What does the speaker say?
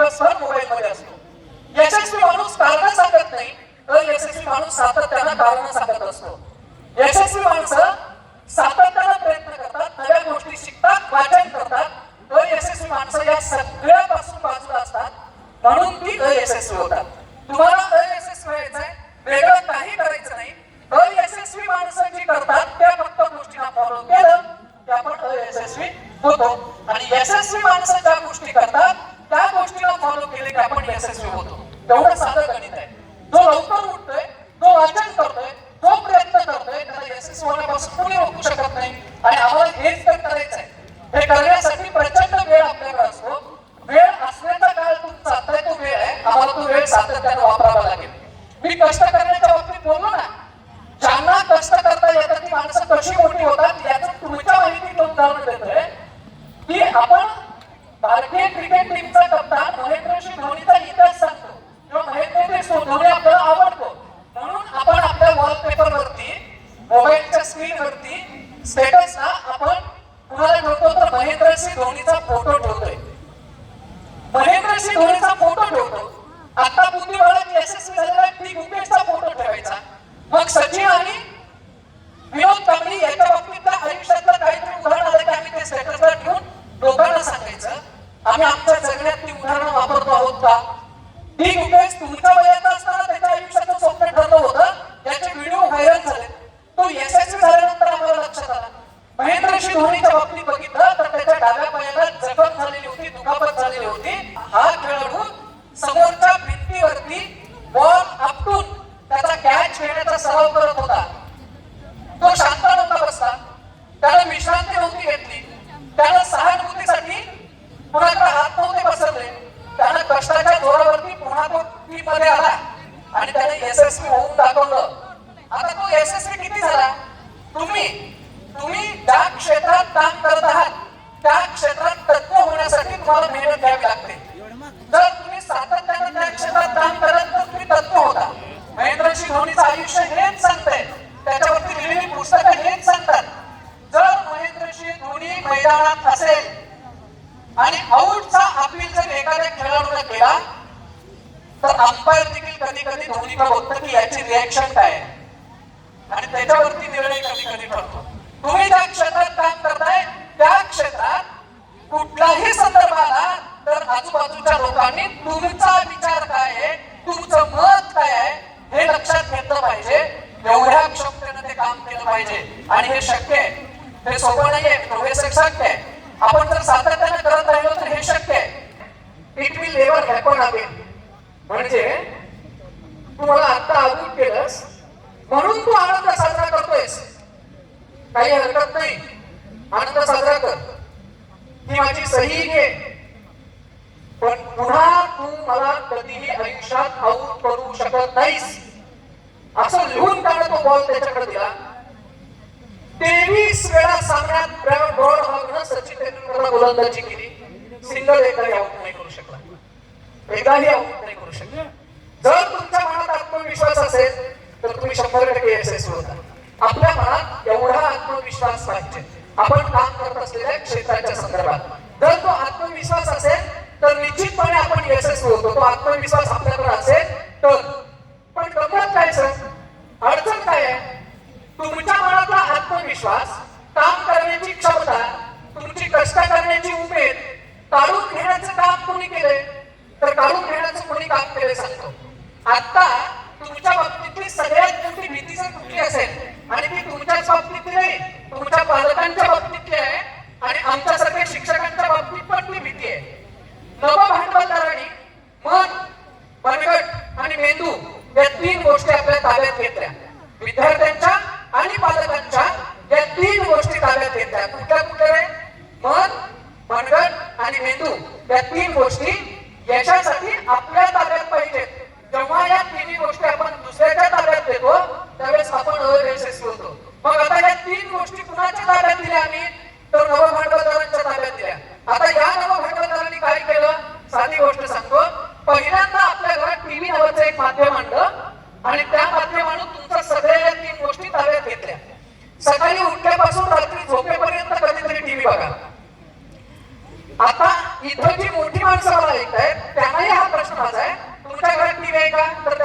दिवसभर मोबाईल मध्ये असतो. यशस्वी माणूस कारण सांगत नाही. तर यशस्वी माणूस सातत्यानं कारण सांगत असतो. यशस्वी माणसं सातत्यानं प्रयत्न करतात नव्या गोष्टी शिकतात वाचन करतात. अयशस्वी माणसं या सगळ्यापासून बाजूला असतात. म्हणून ती अयशस्वी होतात. तुम्हाला अयशस्वी व्हायचंय वेगळं काही करायचं नाही. अयशस्वी माणसं जी करतात त्या फक्त गोष्टींना फॉलो केलं की आपण अयशस्वी होतो आणि यशस्वी माणसं ज्या गोष्टी करतात त्या गोष्टीला फॉलो केले की आपण यशस्वी होतो तेवढं साधं गणित आहे जो लवकर उठतोय जो वाचन करतोय जो प्रयत्न करतोय त्याला यशस्वी होण्यापासून कोणी रोखू शकत नाही आणि आम्हाला हेच तर करायचं आहे हे करण्यासाठी प्रचंड वेळ आपल्याकडे असतो वेळ असण्याचा काळ तुमचा आता तो वेळ आहे आम्हाला तो वेळ सातत्याने वापरावा लागेल मी कष्ट करण्याच्या बाबतीत बोललो ना ज्यांना कष्ट करता येतात ती माणसं कशी मोठी होतात याचं तुमच्या माहिती उदाहरण देतोय. की आपण भारतीय क्रिकेट टीमचा कप्तान महेंद्रसिंह धोनीचा इतिहास सांगतो. किंवा महेंद्रसिंह धोनी आपल्याला आवडतो म्हणून आपण आपल्या वॉलपेपर वरती मोबाईलच्या स्क्रीन वरती स्टेटसला आपण कुणाला ठेवतो तर महेंद्रसिंह धोनीचा फोटो ठेवतोय. महेंद्रसिंह धोनीचा फोटो ठेवतो. मग आणि विनोद कांबळी याच्या बाबतीतल्या आयुष्यातलं काहीतरी उदाहरण आलं की आम्ही ते स्टेटसला ठेवून लोकांना सांगायचं. आम्ही आमच्या जगण्यात ती उदाहरणं वापरतो आहोत का? ती गुकेश तुमच्या वयाचा असताना त्याच्या आयुष्याचं स्वप्न ठरलं होतं. त्याचे व्हिडिओ व्हायरल झाले. तो यशस्वी झाल्यानंतर आम्हाला लक्षात आला. महेंद्रशी धोनीच्या बाबतीत बघितलं तर त्याच्या डाव्या पायाला जखम झालेली होती दुखापत झालेली होती हा खेळाडू समोरच्या भिंतीवरती बॉल आपटून त्याचा कॅच घेण्याचा सराव करत होता. तो शांत नव्हता बसला. त्याला विश्रांती नव्हती घेतली त्याला सहानुभूतीसाठी कुणाकडे हात नव्हते पसरले. त्यानं कष्टाच्या जोरावरती पुन्हा तो टीममध्ये आला आणि त्याने यशस्वी होऊन दाखवलं. आता तो यशस्वी किती झाला? तुम्ही तुम्ही ज्या क्षेत्रात काम करत आहात त्या क्षेत्रात तत्व होण्यासाठी तुम्हाला मेहनत घ्यावी लागते. जर तुम्ही सातत्याने त्या क्षेत्रात काम कराल तर तुम्ही तत्व होता महेंद्रसिंह धोनीचं आयुष्य हेच सांगतंय त्याच्यावरती लिहिलेली पुस्तकं हेच सांगतात जर महेंद्रसिंह धोनी मैदानात असेल. आणि आऊटचा अपील जर एखाद्या खेळाडूला केला तर अंपायर देखील कधी कधी धोनीला बघतो की याची रिॲक्शन काय आणि त्याच्यावरती निर्णय कधी कधी ठरतो. तुम्ही ज्या क्षेत्रात काम करताय त्या क्षेत्रात कुठलाही संदर्भ आला तर आजूबाजूच्या लोकांनी तुमचा विचार काय आहे तुमचं मत काय आहे हे लक्षात घेतलं पाहिजे. एवढ्या क्षमतेनं ते काम केलं पाहिजे. आणि हे शक्य आहे. हे सोपं नाहीये. मित्र, हे शक्य आहे आपण जर सातत्यानं करत राहिलो तर हे शक्य आहे इट विल नेवर म्हणजे तू मला आता आऊट केलंस म्हणून तू आनंद साजरा करतोयस. काही हरकत नाही. आनंद साजरा कर. ही माझी सही घे. पण पुन्हा तू मला कधीही आयुष्यात आऊट करू शकत नाहीस. असं लिहून काढ तो बॉल त्याच्याकडे दिला. तेवीस वेळा सामन्यात ब्रॅड बॉल हा सचिन तेंडुलकरला गोलंदाजी केली. सिंगल एकाही नाही करू शकत जर तुमच्या मनात आत्मविश्वास असेल तर तुम्ही शंभर टक्के यशस्वी होता आपल्या मनात एवढा आत्मविश्वास पाहिजे. आपण काम करत असलेल्या क्षेत्राच्या संदर्भात. जर तो आत्मविश्वास असेल तर निश्चितपणे आपण यशस्वी होतो. तो आत्मविश्वास आपल्याकडे असेल तर. पण गमत काय सर? अडचण काय आहे? तुमच्या मनातला आत्मविश्वास काम करण्याची क्षमता तुमची कष्ट करण्याची उमेद काढून घेण्याचं काम कोणी केलंय? तर काढून घेण्याचं कोणी काम केलंय सांगतो आता तुमच्या बाबतीतली सगळ्यात मोठी भीती जर कुठली असेल आणि ती तुमच्याच बाबतीतली नाही तुमच्या पालकांच्या बाबतीतली आहे आणि आमच्यासारख्या शिक्षकांच्या बाबतीत पण ती भीती आहे. नव भांडवलदारांनी मन मनगट आणि मेंदू या तीन गोष्टी आपल्या ताब्यात घेतल्या. विद्यार्थ्यांच्या आणि पालकांच्या या तीन गोष्टी ताब्यात घेतल्या. कुठल्या कुठल्या मन मनगट आणि मेंदू या तीन सकाळी उठल्यापासून रात्री झोपेपर्यंत कधीतरी टीव्ही बघा. आता इथं जी मोठी माणसं मला ऐकतायत त्यांनाही हा प्रश्न माझा आहे. तुमच्या घरात टीव्ही आहे का? तर